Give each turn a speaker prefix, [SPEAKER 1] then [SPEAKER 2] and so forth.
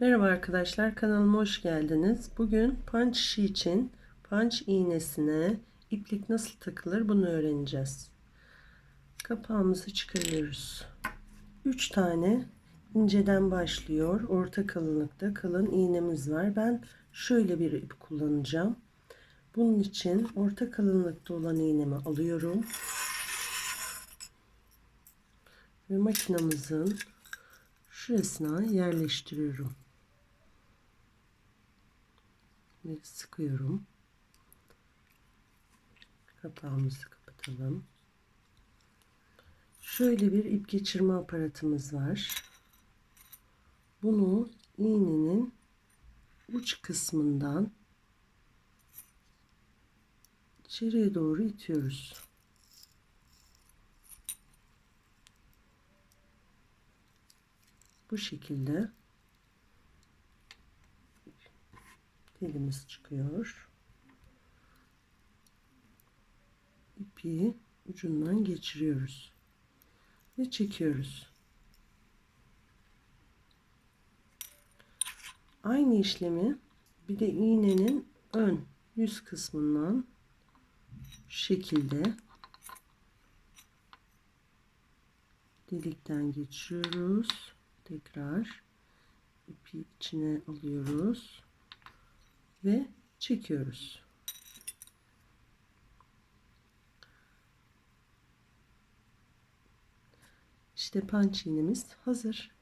[SPEAKER 1] Merhaba arkadaşlar kanalıma hoş geldiniz. Bugün punch işi için punch iğnesine iplik nasıl takılır bunu öğreneceğiz. Kapağımızı çıkarıyoruz. 3 tane inceden başlıyor. Orta kalınlıkta kalın iğnemiz var. Ben şöyle bir ip kullanacağım. Bunun için orta kalınlıkta olan iğnemi alıyorum. Ve makinamızın şurasına yerleştiriyorum. Ve sıkıyorum. Kapağımızı kapatalım. Şöyle bir ip geçirme aparatımız var. Bunu iğnenin uç kısmından içeriye doğru itiyoruz. Bu şekilde telimiz çıkıyor. İpi ucundan geçiriyoruz ve çekiyoruz. Aynı işlemi bir de iğnenin ön yüz kısmından şu şekilde delikten geçiriyoruz. Tekrar ipi içine alıyoruz ve çekiyoruz. İşte iğnemiz hazır.